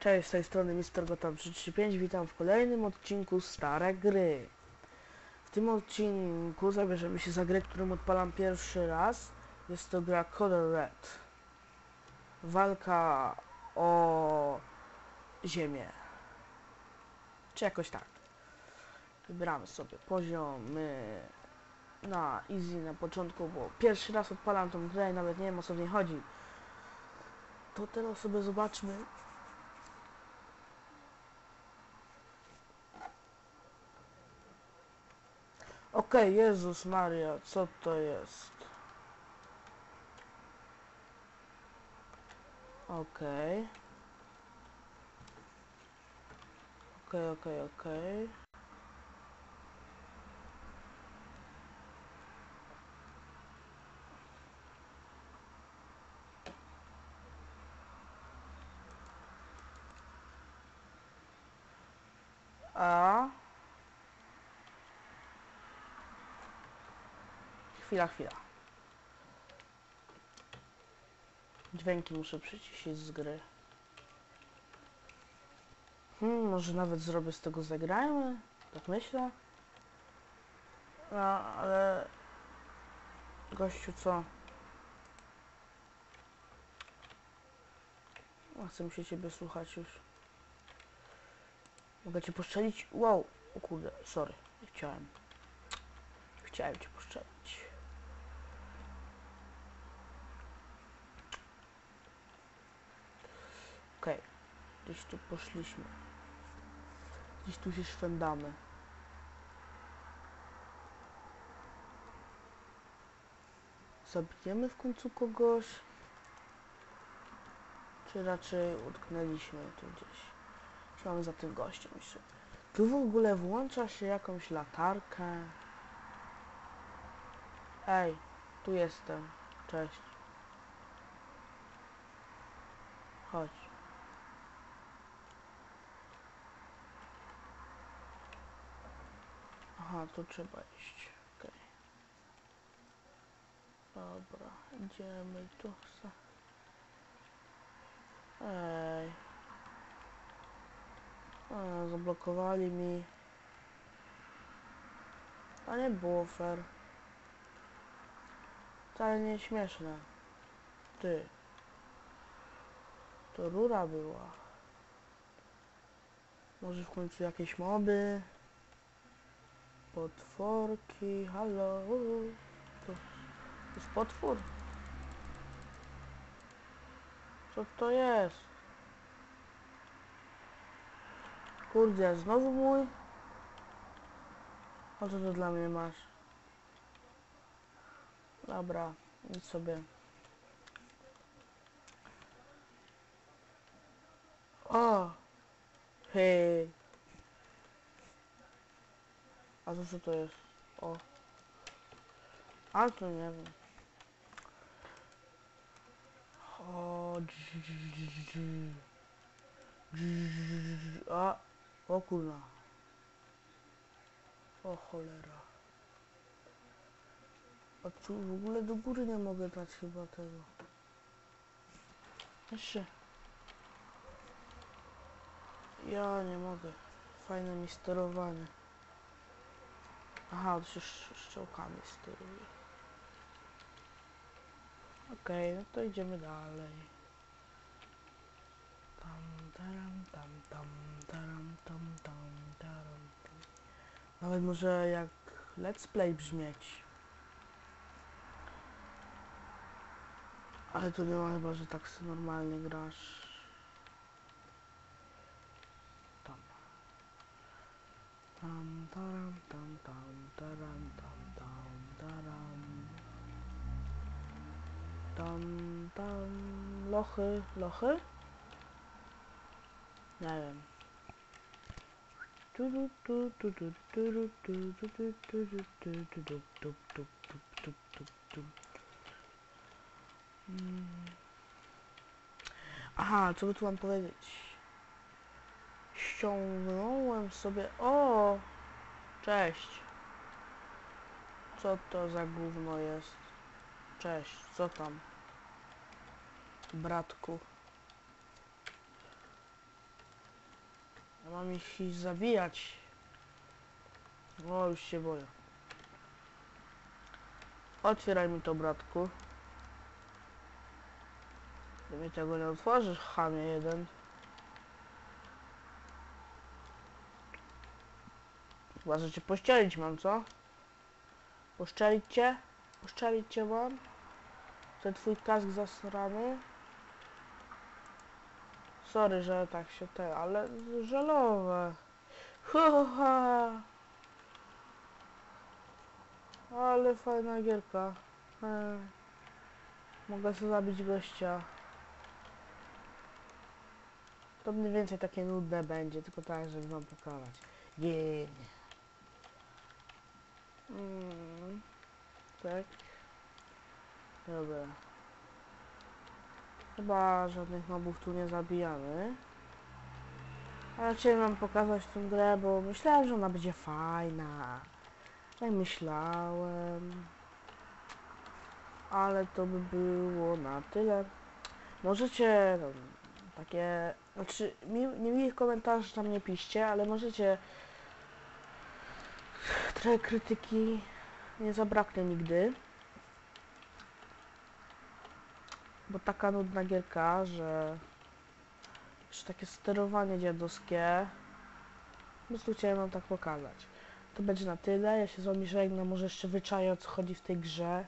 Cześć, z tej strony Mr. Gotham 335, witam w kolejnym odcinku Stare Gry. W tym odcinku zabierzemy się za grę, którą odpalam pierwszy raz. Jest to gra Color Red. Walka o ziemię. Czy jakoś tak. Wybieramy sobie poziomy na easy na początku, bo pierwszy raz odpalam tą grę i nawet nie wiem o co w niej chodzi. To teraz sobie zobaczmy Okej, Jezus Maria, co to jest? Okej. Okej, okej, okej. A Chwila, chwila. Dźwięki muszę przyciszyć z gry. Hmm, może nawet zrobię z tego zagrajmy? Tak myślę. No, ale... Gościu, co? No, chcę się ciebie słuchać już. Mogę cię poszczelić? Wow! O kurde, sorry. Nie chciałem. Chciałem cię poszczelić. Okej, gdzieś tu poszliśmy. Gdzieś tu się szwendamy. Zabijemy w końcu kogoś? Czy raczej utknęliśmy tu gdzieś? Co mamy za tym gościem jeszcze? Tu w ogóle włącza się jakąś latarkę. Ej, tu jestem. Cześć. Chodź. Aha, tu trzeba iść. Okej. Dobra, idziemy tu. Ej. A, zablokowali mi. A nie było fair. Wcale nie śmieszne. Ty. To rura była. Może w końcu jakieś moby? Potworki, halo. To, jest potwór? Co to jest? Kurde, znowu mój? O co to dla mnie masz? Dobra, idź sobie. O! Hej! A to co to jest? O! A to nie wiem. O! A! O kurna. O cholera. A tu w ogóle do góry nie mogę dać chyba tego. Jeszcze. Ja nie mogę. Fajne mi sterowanie. Aha, to się sz- strzałkami steruje. Okej, no to idziemy dalej. Tam, taram, tam, tam, taram, tam, tam, taram, tam. Nawet może jak let's play brzmieć. Ale tu nie ma chyba, że tak normalnie grasz. Dan, dan, loggen, loggen. Nou dan. Aha, co by tu mam powiedzieć? Ściągnąłem sobie... O! Cześć! Co to za gówno jest? Cześć, co tam? Bratku. Ja mam ich iść zabijać. O, już się boję. Otwieraj mi to, bratku. Ty mi tego nie otworzysz, chamie jeden. Chyba, że cię pościelić mam, co? Poszczelić cię? Poszczelić cię mam? Ten twój kask zasrany? Sorry, że tak się te, ale żalowe. Ha, ha. Ale fajna gierka. E, mogę sobie zabić gościa. To mniej więcej takie nudne będzie, tylko tak, żeby wam pokazać. Nie. Tak. Dobra. Chyba żadnych mobów tu nie zabijamy. Ale chciałem wam pokazać tę grę, bo myślałem, że ona będzie fajna. Tak myślałem. Ale to by było na tyle. Możecie no, takie, znaczy mi, nie miłych komentarzy tam nie piszcie, ale możecie trochę krytyki nie zabraknie nigdy. Bo taka nudna gierka, że że takie sterowanie dziadowskie. Po prostu chciałem wam tak pokazać. To będzie na tyle. Ja się z wami żegnam. Może jeszcze wyczaję o co chodzi w tej grze.